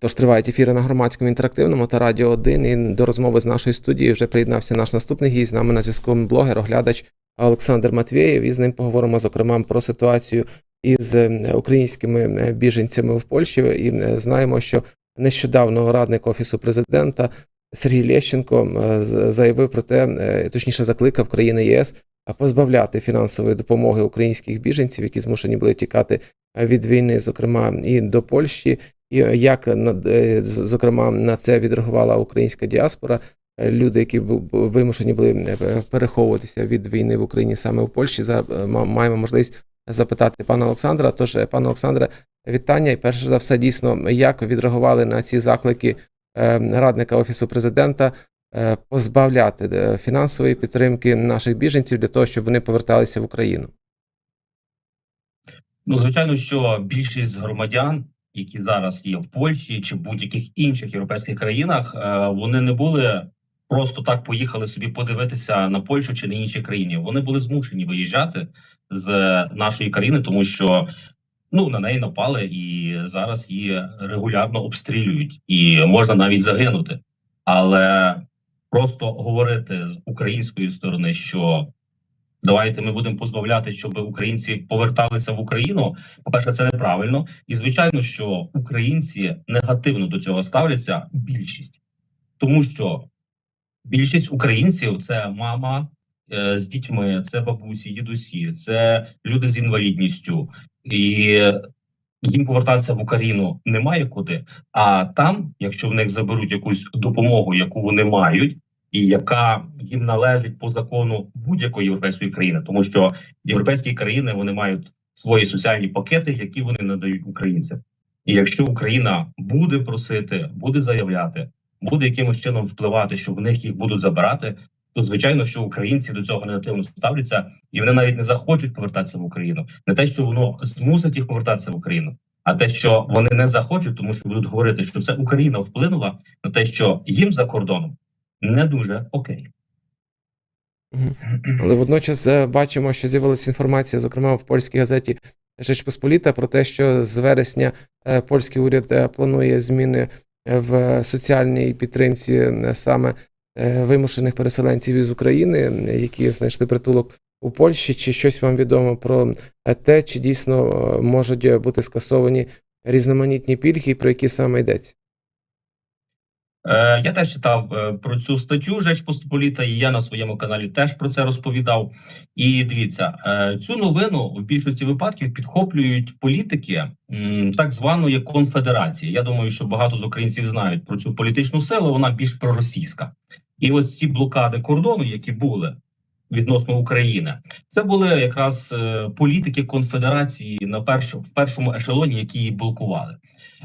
Тож тривають ефіри на громадському інтерактивному та радіо 1. І до розмови з нашої студії вже приєднався наш наступний гість. З нами на зв'язку блогер, оглядач Олександр Матвєєв. І з ним поговоримо зокрема про ситуацію із е, українськими е, біженцями в Польщі. І е, знаємо, що нещодавно радник офісу президента Сергій Лещенко заявив про те, точніше закликав країни єС позбавляти фінансової допомоги українських біженців, які змушені були тікати від війни, зокрема і до Польщі. Е, як е, зокрема на це відреагувала українська діаспора, е, люди, які вимушені були переховуватися від війни в Україні саме в Польщі, за маємо можливість запитати пана Олександра. Тож, пане Олександре, вітання. І перш за все, дійсно, як відреагували на ці заклики радника офісу президента позбавляти фінансової підтримки наших біженців для того, щоб вони поверталися в Україну. Ну, звичайно, що більшість громадян, які зараз є в Польщі чи будь-яких інших європейських країнах, е, вони не були просто так поїхали собі подивитися на Польщу чи на інші країни. Вони були змушені виїжджати з нашої країни, тому що ну на неї напали і зараз її регулярно обстрілюють, і можна навіть загинути. Але просто говорити з української сторони, що давайте ми будемо позбавляти, щоб українці поверталися в Україну. По перше, це неправильно, і звичайно, що українці негативно до цього ставляться. Більшість, тому що більшість українців це мама е, з дітьми, це бабусі, дідусі, це люди з інвалідністю, і їм повертатися в Україну немає куди. А там, якщо в них заберуть якусь допомогу, яку вони мають, і яка їм належить по закону будь-якої європейської країни, тому що європейські країни вони мають свої соціальні пакети, які вони надають українцям. І якщо Україна буде просити, буде заявляти, буде якимось чином впливати, що в них їх будуть забирати, то звичайно, що українці до цього негативно ставляться, і вони навіть не захочуть повертатися в Україну. Не те, що воно змусить їх повертатися в Україну, а те, що вони не захочуть, тому що будуть говорити, що це Україна вплинула на те, що їм за кордоном не дуже окей. Але водночас е, бачимо, що з'явилася інформація, зокрема в польській газеті Rzecz Посполіта, про те, що з вересня е, польський уряд е, планує зміни в соціальній підтримці саме вимушених переселенців із України, які знайшли притулок у Польщі. Чи щось вам відомо про те, чи дійсно можуть бути скасовані різноманітні пільги, про які саме йдеться? Е, я теж читав е, про цю статтю Жеч Посполіта, і я на своєму каналі теж про це розповідав. І дивіться, е, цю новину в більшості випадків підхоплюють політики так званої конфедерації. Я думаю, що багато з українців знають про цю політичну силу. Вона більш проросійська. І ось ці блокади кордону, які були відносно України, це були якраз політики конфедерації на першу в першому ешелоні, які її блокували.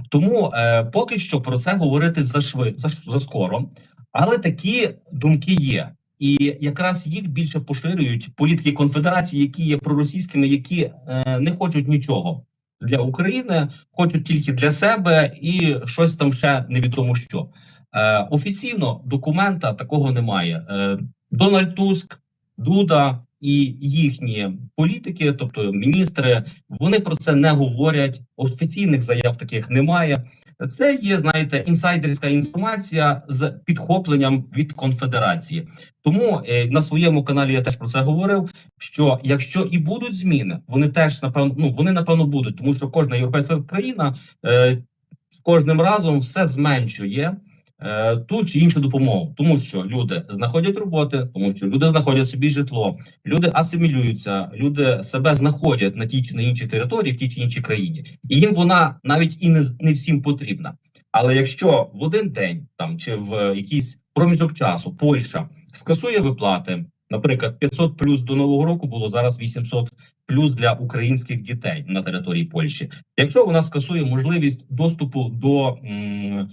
Тому е, поки що про це говорити зашвид, заш, заскоро, але такі думки є. І якраз їх більше поширюють політики конфедерації, які є проросійськими, які е, не хочуть нічого для України, хочуть тільки для себе і щось там ще невідомо що. Е, офіційно документа такого немає. Е, Дональд Туск, Дуда і їхні політики, тобто міністри, вони про це не говорять. Офіційних заяв таких немає. Це є, знаєте, інсайдерська інформація з підхопленням від конфедерації. Тому е, на своєму каналі я теж про це говорив. Що якщо і будуть зміни, вони теж напевно ну вони напевно будуть, тому що кожна європейська країна е, з кожним разом все зменшує. Е, Ту чи іншу допомогу, тому що люди знаходять роботи, тому що люди знаходять собі житло, люди асимілюються, люди себе знаходять на тій чи на іншій території, в тій чи іншій країні, і їм вона навіть і не не всім потрібна. Але якщо в один день там чи в якийсь проміжок часу Польща скасує виплати, наприклад, 500 плюс до нового року було зараз 800 плюс для українських дітей на території Польщі. Якщо вона скасує можливість доступу до м,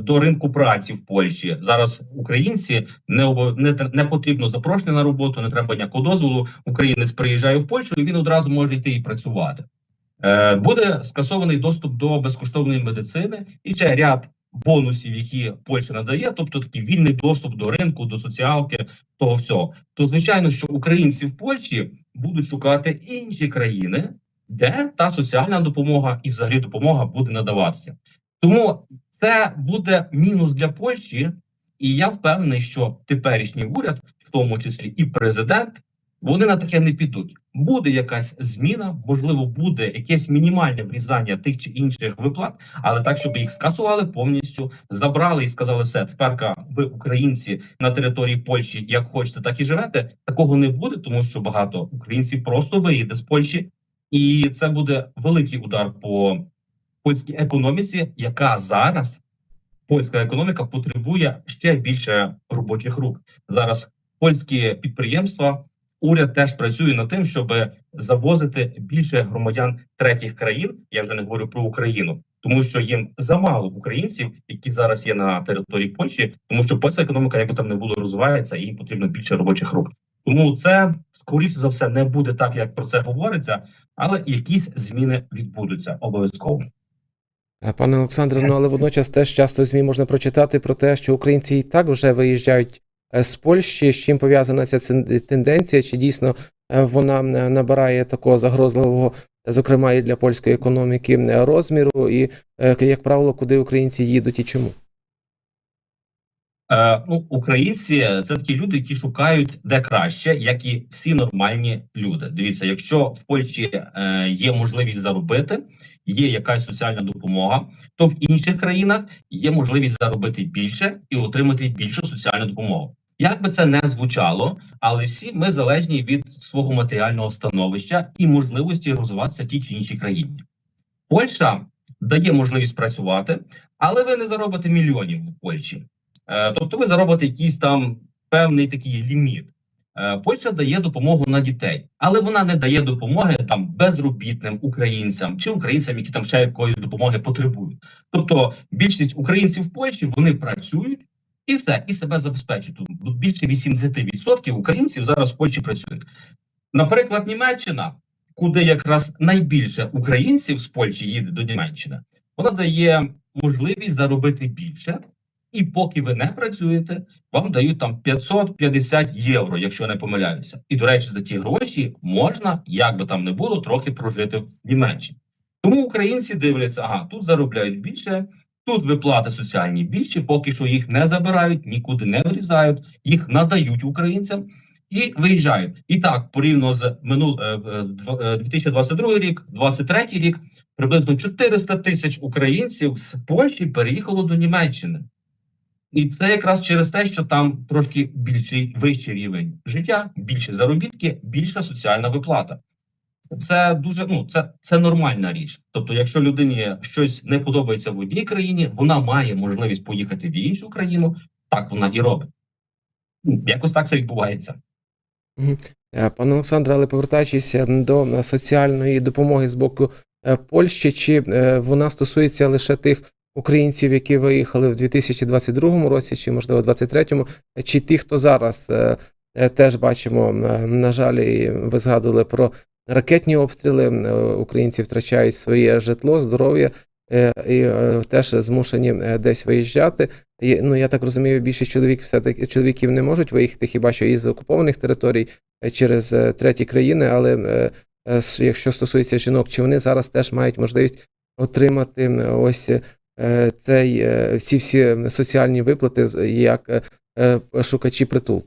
до ринку праці в Польщі, зараз українці не обов- не, не потрібно запрошення на роботу, не треба ніякого дозволу. Українець приїжджає в Польщу, і він одразу може йти і працювати. Е, Буде скасований доступ до безкоштовної медицини і ще ряд бонусів, які Польща надає, тобто такий вільний доступ до ринку, до соціалки, того всього. То звичайно, що українці в Польщі будуть шукати інші країни, де та соціальна допомога і взагалі допомога буде надаватися. Тому це буде мінус для Польщі, і я впевнений, що теперішній уряд, в тому числі і президент, вони на таке не підуть. Буде якась зміна, можливо, буде якесь мінімальне врізання тих чи інших виплат, але так, щоб їх скасували повністю, забрали і сказали, все тепер ви, українці, на території Польщі, як хочете, так і живете. Такого не буде, тому що багато українців просто виїде з Польщі, і це буде великий удар по польській економіці, яка зараз польська економіка потребує ще більше робочих рук. Зараз польські підприємства, уряд теж працює над тим, щоб завозити більше громадян третіх країн. Я вже не говорю про Україну, тому що їм замало українців, які зараз є на території Польщі, тому що польська економіка, як би там не було, розвивається, їм потрібно більше робочих рук. Тому це скоріше за все не буде так, як про це говориться, але якісь зміни відбудуться обов'язково. Е, Пане Олександре, ну але водночас теж часто ЗМІ можна прочитати про те, що українці і так вже виїжджають е, з Польщі. З чим пов'язана ця тенденція? Чи дійсно е, вона набирає такого загрозливого, зокрема і для польської економіки, розміру? І, як правило, куди українці їдуть і чому? Ну, українці це такі люди, які шукають де краще, як і всі нормальні люди. Дивіться, якщо в Польщі є можливість заробити, є якась соціальна допомога, то в інших країнах є можливість заробити більше і отримати більшу соціальну допомогу. Як би це не звучало, але всі ми залежні від свого матеріального становища і можливості розвиватися в тій чи іншій країні. Польща дає можливість працювати, але ви не заробите мільйонів в Польщі. Е, Тобто ви заробите якийсь там певний такий ліміт. Е, Польща дає допомогу на дітей, але вона не дає допомоги там безробітним українцям чи українцям, які там ще якоїсь допомоги потребують. Тобто більшість українців в Польщі вони працюють і все, і себе забезпечують. Тут більше 80% українців зараз в Польщі працюють. Наприклад, Німеччина, куди якраз найбільше українців з Польщі їде до Німеччини, вона дає можливість заробити більше. І поки ви не працюєте, вам дають там 550 євро, якщо не помиляюся. І до речі, за ті гроші можна, як би там не було, трохи прожити в Німеччині. Тому українці дивляться, ага, тут заробляють більше, тут виплати соціальні більші, поки що їх не забирають, нікуди не вирізають, їх надають українцям і виїжджають. І так, порівняно з минул е, е, дв- е, 2022 рік, 2023 рік, приблизно 400 тисяч українців з Польщі переїхало до Німеччини. І це якраз через те, що там трошки більший вищий рівень життя, більше заробітки, більша соціальна виплата. Це дуже ну це, це нормальна річ. Тобто, якщо людині щось не подобається в одній країні, вона має можливість поїхати в іншу країну. Так вона і робить. Ну, Якось так це відбувається. Е, Пане Олександре, але повертаючись до е, соціальної допомоги з боку е, Польщі, чи е, вона стосується лише тих українців, які виїхали в 2022 році, чи можливо 2023, чи ті, хто зараз е, е, теж бачимо, е, на жаль, ви згадували про ракетні обстріли. Українці втрачають своє житло, здоров'я і теж змушені десь виїжджати. Ну я так розумію, більшість чоловік все таки чоловіків не можуть виїхати, хіба що із окупованих територій через треті країни. Але якщо стосується жінок, чи вони зараз теж мають можливість отримати ось цей е, ці всі соціальні виплати як е, е, шукачі притул?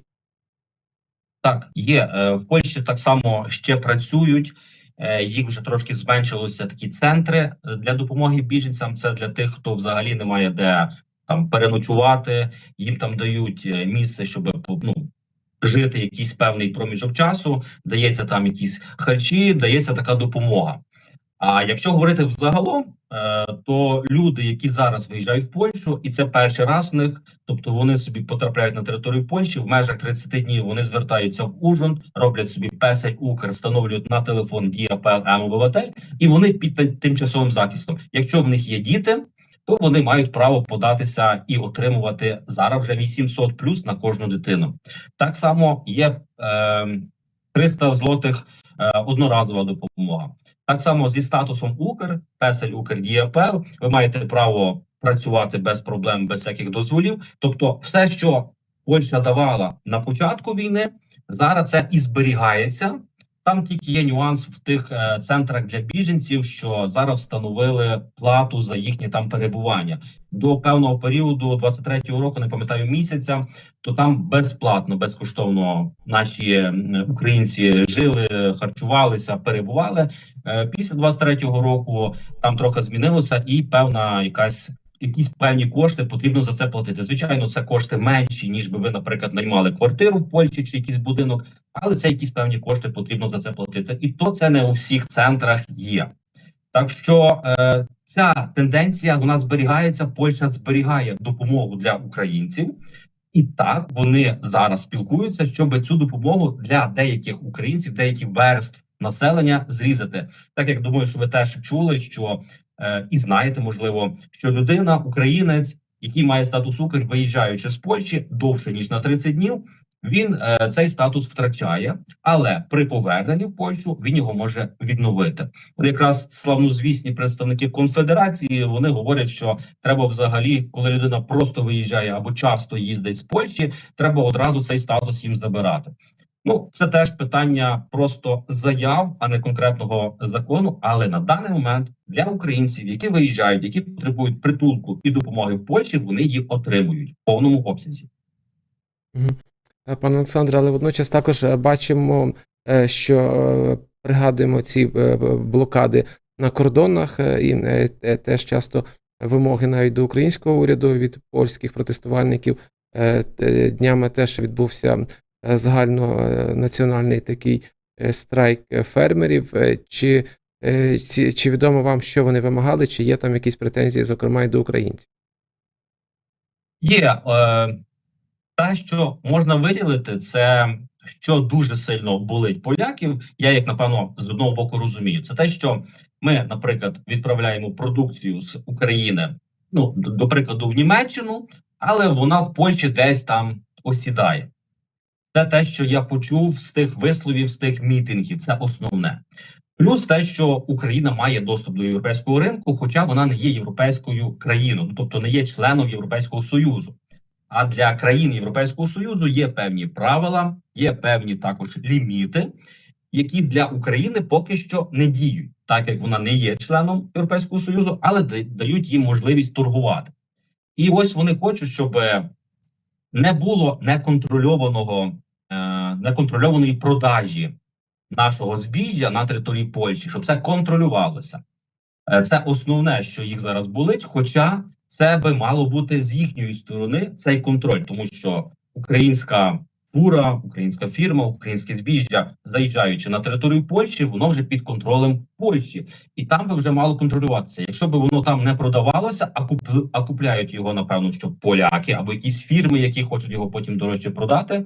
Так, є Е, в Польщі так само ще працюють. Е, Їх вже трошки зменшилося такі центри е, для допомоги біженцям. Це для тих, хто взагалі не має де там переночувати. Їм там дають е, місце, щоб ну, жити якийсь певний проміжок часу. Дається там якісь харчі, дається така допомога. А якщо говорити взагалом, е, то люди, які зараз виїжджають в Польщу, і це перший раз в них, тобто вони собі потрапляють на територію Польщі, в межах 30 днів вони звертаються в Ужин, роблять собі песель Укр, встановлюють на телефон Дія ПЛМ обиватель, і вони під тим- тимчасовим захистом. Якщо в них є діти, то вони мають право податися і отримувати зараз вже 800 плюс на кожну дитину. Так само є е, 300 злотих е, одноразова допомога. Так само зі статусом Укр, песель Укр ДІАПЛ, ви маєте право працювати без проблем, без всяких дозволів. Тобто, все, що Польща давала на початку війни, зараз це і зберігається. Там тільки є нюанс в тих е, центрах для біженців, що зараз встановили плату за їхнє там перебування до певного періоду, 23-го року, не пам'ятаю місяця. То там безплатно, безкоштовно наші українці жили, харчувалися, перебували. Е, Після 23-го року там трохи змінилося, і певна якась. Якісь певні кошти потрібно за це платити. Звичайно, це кошти менші, ніж би ви, наприклад, наймали квартиру в Польщі чи якийсь будинок, але це якісь певні кошти потрібно за це платити. І то це не у всіх центрах є. Так що е, ця тенденція вона зберігається. Польща зберігає допомогу для українців, і так вони зараз спілкуються, щоб цю допомогу для деяких українців, деяких верств населення зрізати. Так як думаю, що ви теж чули, що і знаєте, можливо, що людина, українець, який має статус Укр, виїжджаючи з Польщі довше ніж на 30 днів, він е, цей статус втрачає, але при поверненні в Польщу він його може відновити. От якраз славнозвісні представники конфедерації вони говорять, що треба взагалі, коли людина просто виїжджає або часто їздить з Польщі, треба одразу цей статус їм забирати. Ну, це теж питання просто заяв, а не конкретного закону. Але на даний момент для українців, які виїжджають, які потребують притулку і допомоги в Польщі, вони її отримують в повному обсязі. Е, Пане Олександре, але водночас також е, бачимо, е, що пригадуємо ці блокади на кордонах, і теж часто вимоги навіть до українського уряду від польських протестувальників. Днями теж відбувся загальнонаціональний такий е, страйк е, фермерів. Е, Чи, е, чи відомо вам, що вони вимагали, чи є там якісь претензії, зокрема, і до українців? Є е, те, що можна виділити, це що дуже сильно болить поляків. Я їх напевно з одного боку розумію. Це те, що ми, наприклад, відправляємо продукцію з України, ну до прикладу, в Німеччину, але вона в Польщі десь там осідає. Це те, що я почув з тих висловів, з тих мітингів. Це основне. Плюс те, що Україна має доступ до європейського ринку, хоча вона не є європейською країною, ну, тобто не є членом Європейського союзу. А для країн Європейського союзу є певні правила, є певні також ліміти, які для України поки що не діють, так як вона не є членом Європейського союзу, але дають їм можливість торгувати. І ось вони хочуть, щоб не було неконтрольованого, е, неконтрольованої продажі нашого збіжжя на території Польщі, щоб це контролювалося. Е, Це основне, що їх зараз болить. Хоча це би мало бути з їхньої сторони цей контроль, тому що українська фура, українська фірма, українське збіжжя, заїжджаючи на територію Польщі, воно вже під контролем Польщі, і там би вже мало контролюватися. Якщо би воно там не продавалося, а куп, а купляють його, напевно, що поляки або якісь фірми, які хочуть його потім дорожче продати.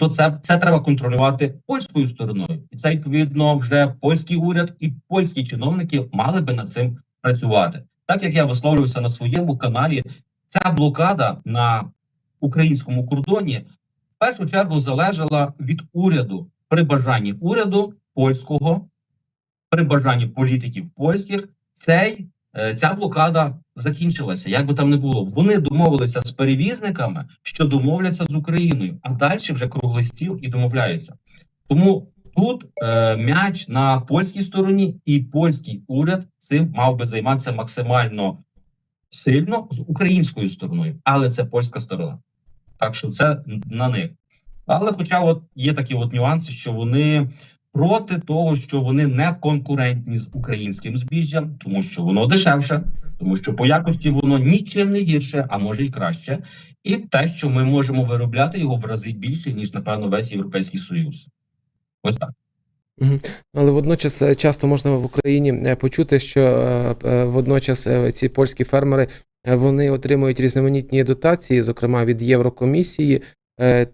То це, це треба контролювати польською стороною, і це відповідно вже польський уряд і польські чиновники мали би над цим працювати. Так як я висловлювався на своєму каналі, ця блокада на українському кордоні в першу чергу залежала від уряду при бажанні уряду польського, при бажанні політиків польських. Цей ця блокада закінчилася. Як би там не було, вони домовилися з перевізниками, що домовляться з Україною, а далі вже круглий стіл і домовляються. Тому тут е, м'яч на польській стороні, і польський уряд цим мав би займатися максимально сильно з українською стороною, але це польська сторона. Так що це на них. Але, хоча от є такі от нюанси, що вони проти того, що вони не конкурентні з українським збіжжям, тому що воно дешевше, тому що по якості воно нічим не гірше, а може й краще, і те, що ми можемо виробляти його в рази більше, ніж напевно весь європейський союз. Ось так. Але водночас е, часто можна в Україні е, почути, що е, водночас ці польські фермери вони отримують різноманітні дотації, зокрема від Єврокомісії,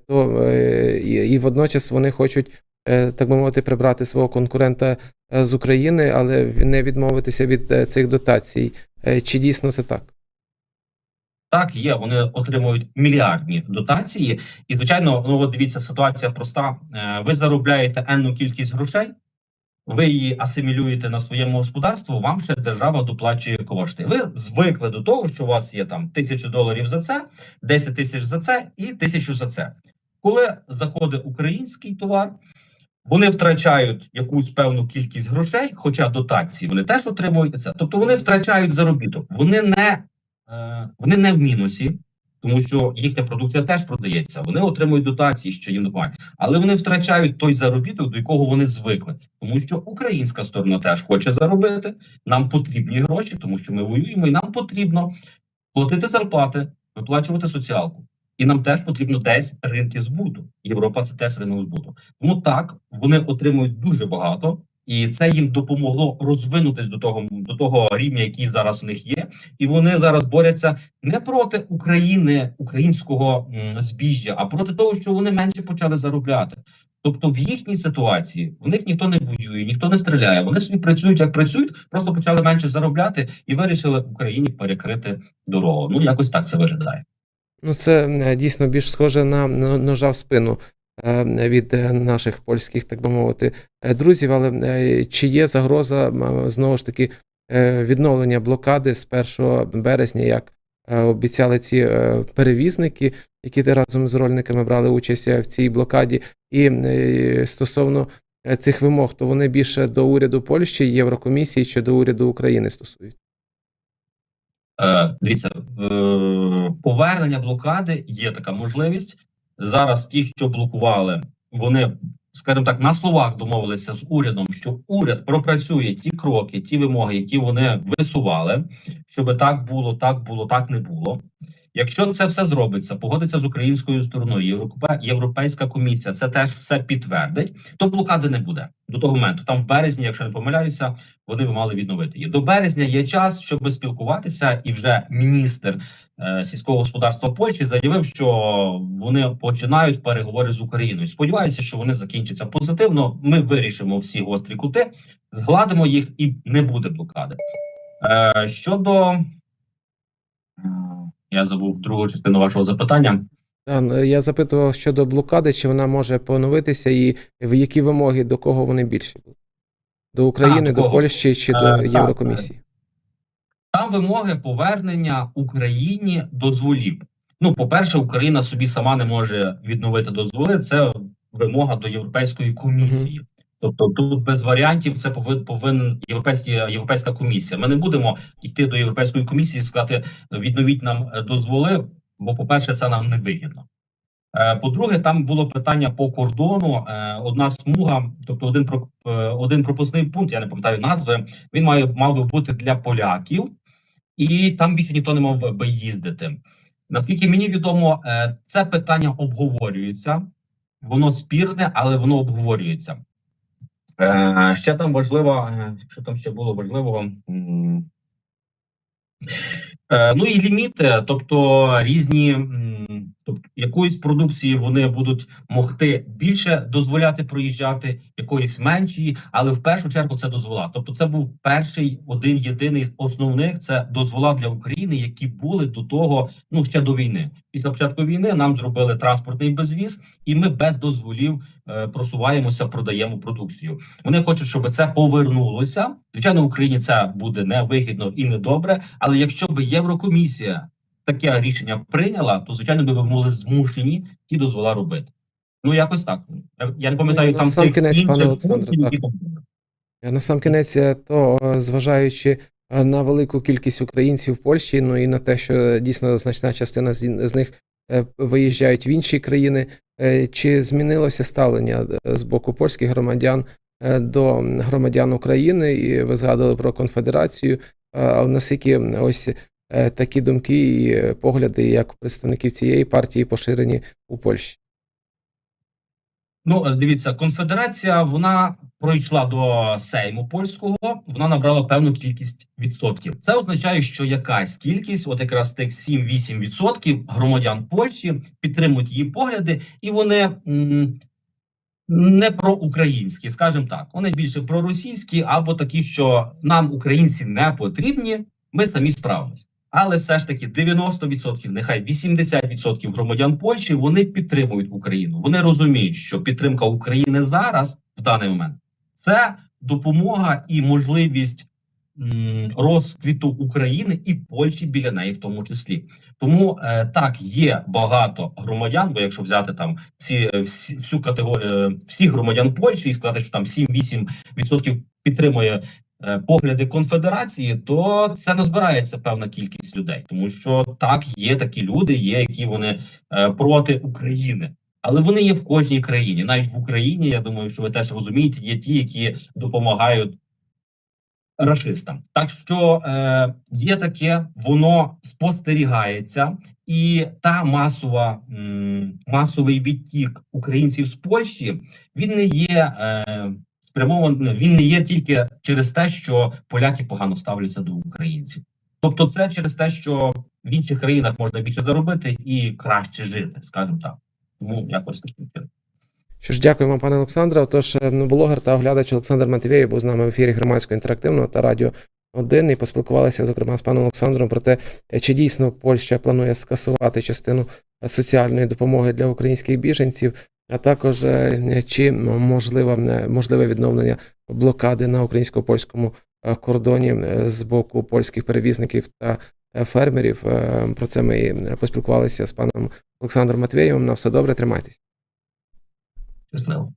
то і, і водночас вони хочуть, так би мовити, прибрати свого конкурента е, з України, але не відмовитися від е, цих дотацій. Е, Чи дійсно це так? Так, є. Вони отримують мільярдні дотації, і звичайно, ну от дивіться, ситуація проста. Е, Ви заробляєте енну кількість грошей, ви її асимілюєте на своєму господарству. Вам ще держава доплачує кошти. Ви звикли до того, що у вас є там тисячу доларів за це, 10 тисяч за це і тисячу за це. Коли заходить український товар, Вони втрачають якусь певну кількість грошей, хоча дотації вони теж отримують це. Тобто вони втрачають заробіток. Вони не, е, вони не в мінусі, тому що їхня продукція теж продається. Вони отримують дотації, що їм допомагають, але вони втрачають той заробіток, до якого вони звикли, тому що українська сторона теж хоче заробити. Нам потрібні гроші, тому що ми воюємо, і нам потрібно платити зарплати, виплачувати соціалку. І нам теж потрібно десь ринки збуту. Європа це теж ринок збуту. Тому так вони отримують дуже багато, і це їм допомогло розвинутись до того до того рівня, який зараз у них є. І вони зараз борються не проти України, українського збіжжя, а проти того, що вони менше почали заробляти. Тобто в їхній ситуації в них ніхто не воює, ніхто не стріляє. Вони собі працюють як працюють, просто почали менше заробляти і вирішили Україні перекрити дорогу. Ну якось так це виглядає. Ну, це е, дійсно більш схоже на ножа в спину е, від е, наших польських, так би мовити, друзів. Але чи є загроза знову ж таки відновлення блокади з 1 березня, як обіцяли ці перевізники, які разом з рольниками брали участь в цій блокаді, і стосовно цих вимог, то вони більше до уряду Польщі, Єврокомісії чи до уряду України стосуються? Е, дивіться, повернення блокади є така можливість. Зараз ті, що блокували, вони, скажімо так, на словах домовилися з урядом, що уряд пропрацює ті кроки, ті вимоги, які вони висували, щоб так було, так було, так не було. Якщо це все зробиться, погодиться з українською стороною, Європе- Європейська комісія це теж все підтвердить, то блокади не буде до того моменту. Там в березні, якщо не помиляюся, вони би мали відновити її. До березня є час, щоб спілкуватися, і вже міністр е, сільського господарства Польщі заявив, що вони починають переговори з Україною. Сподіваюся, що вони закінчаться позитивно. Ми вирішимо всі гострі кути, згладимо їх і не буде блокади. Е, щодо я забув другу частину вашого запитання. Ну, Я запитував щодо блокади, чи вона може поновитися, і в які вимоги до кого вони більші будуть? До України, до до? Польщі чи Е, до Єврокомісії? Там вимоги повернення Україні дозволів. Ну, по-перше, Україна собі сама не може відновити дозволи. Це вимога до Європейської комісії. Тобто тут без варіантів це повинен повинен європейські європейська комісія. Ми не будемо йти до європейської комісії і сказати відновіть нам е, дозволи. Бо, по-перше, це нам не вигідно. Е, По-друге, там було питання по кордону. Е, Одна смуга, тобто один один пропускний пункт, я не пам'ятаю назви. Він має мав би бути для поляків, і там більше ніхто не мав би їздити. Наскільки мені відомо, це питання обговорюється, воно спірне, але воно обговорюється. Е, Ще там важливо, е, що там ще було важливого. Е, Ну і ліміти, тобто різні, тобто якоїсь продукції вони будуть могти більше дозволяти проїжджати, якоїсь менші, але в першу чергу це дозвола. Тобто, це був перший один єдиний з основних це дозвола для України, які були до того, ну ще до війни. Після початку війни нам зробили транспортний безвіз, і ми без дозволів е, просуваємося, продаємо продукцію. Вони хочуть, щоб це повернулося. Звичайно, Україні це буде невигідно і недобре. Але якщо б Єврокомісія таке рішення прийняла, то звичайно ми б були змушені ті дозвола робити. Ну якось так. Я- не пам'ятаю Ну, там сам кінець, пане Олександре, На сам кінець, е, то е, зважаючи е, на велику кількість українців в Польщі, ну і на те, що дійсно значна частина з них виїжджають в інші країни, чи змінилося ставлення з боку польських громадян до громадян України? І ви згадували про конфедерацію. А наскільки ось такі думки і е, погляди, як представників цієї партії, поширені у Польщі? Ну, е, дивіться, конфедерація вона пройшла до Сейму польського, вона набрала певну кількість відсотків. Це означає, що якась кількість, от якраз тих 7-8 відсотків громадян Польщі підтримують її погляди, і вони не проукраїнські, скажімо так. Вони більше проросійські або такі, що нам українці не потрібні, ми самі справимось. Але все ж таки 90%, нехай 80% громадян Польщі вони підтримують Україну. Вони розуміють, що підтримка України зараз в даний момент це допомога і можливість розквіту України і Польщі біля неї, в тому числі. Тому е, так є багато громадян. Бо якщо взяти там всі, всі всю категорію всіх громадян Польщі і сказати, що там 7-8% підтримує е, погляди конфедерації, то це не збирається певна кількість людей, тому що так є такі люди, є які вони е, проти України. Але вони є в кожній країні, навіть в Україні. Я думаю, що ви теж розумієте, є ті, які допомагають рашистам. Так що е, є таке, воно спостерігається, і та масова м, масовий відтік українців з Польщі він не є е, спрямований, він не є тільки через те, що поляки погано ставляться до українців. Тобто, це через те, що в інших країнах можна більше заробити і краще жити, скажімо так. Тому якось таким чином. Що ж, дякую вам, пане Олександре. Отож, е, ну, блогер та оглядач Олександр Матвєєв був з нами в ефірі громадського інтерактивного та радіо 1 і поспілкувалися, зокрема, з паном Олександром про те, е, чи дійсно Польща планує скасувати частину е, соціальної допомоги для українських біженців, а також е, чи можливе, можливе відновлення блокади на українсько-польському е, кордоні е, з боку польських перевізників та фермерів. Про це ми поспілкувалися з паном Олександром Матвєєвим. На все добре, тримайтесь. Щасливо.